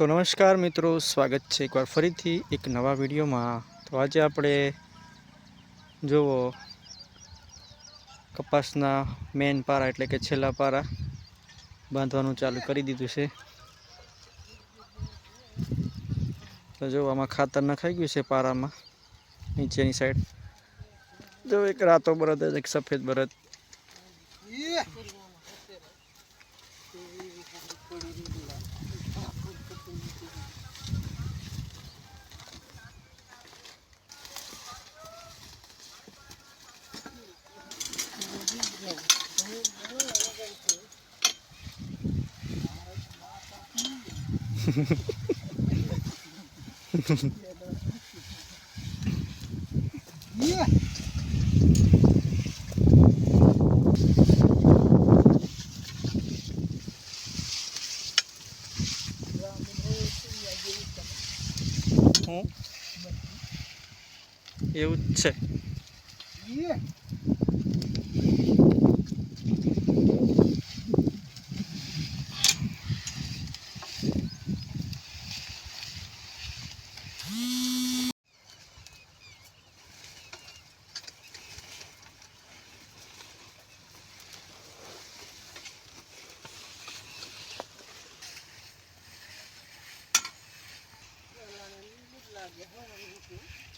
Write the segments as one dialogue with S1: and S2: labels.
S1: તો નમસ્કાર મિત્રો, સ્વાગત છે એકવાર ફરીથી એક નવા વિડીયોમાં. તો આજે આપણે જુઓ કપાસના મેન પારા એટલે કે છેલ્લા પારા બાંધવાનું ચાલુ કરી દીધું છે. તો જો આમાં ખાતર નખાઈ ગયું છે પારામાં, નીચેની સાઈડ જો એક રાતો બરદ એક સફેદ બરદ હું એવું જ છે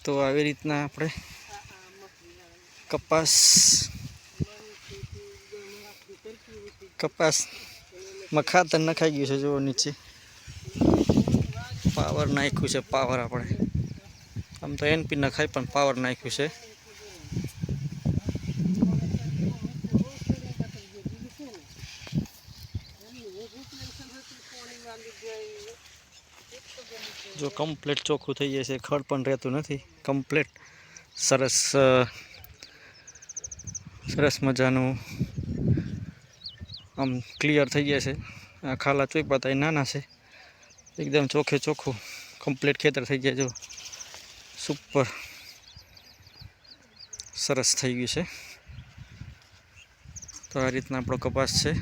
S1: તો આવી રીતના આપણે કપાસ કપાસમાં ખાતર નખાઈ ગયું છે, જુઓ નીચે. પાવર નાખ્યું છે, પાવર આપણે. આમ તો એનપી નખાય, પણ પાવર નાખ્યું છે. જો કમ્પ્લેટ ચોખ્ખું થઈ જાય છે ખડ પણ રહેતું નથી. કમ્પ્લેટ સરસ સરસ મજાનું, આમ ક્લિયર થઈ જાય છે. આ ખાલા ચોઈપાતા એ નાના છે. એકદમ ચોખ્ખે ચોખ્ખું કમ્પ્લેટ ખેતર થઈ જાય જો સુપર સરસ થઈ ગયું છે. તો આ રીતના આપણો કપાસ છે.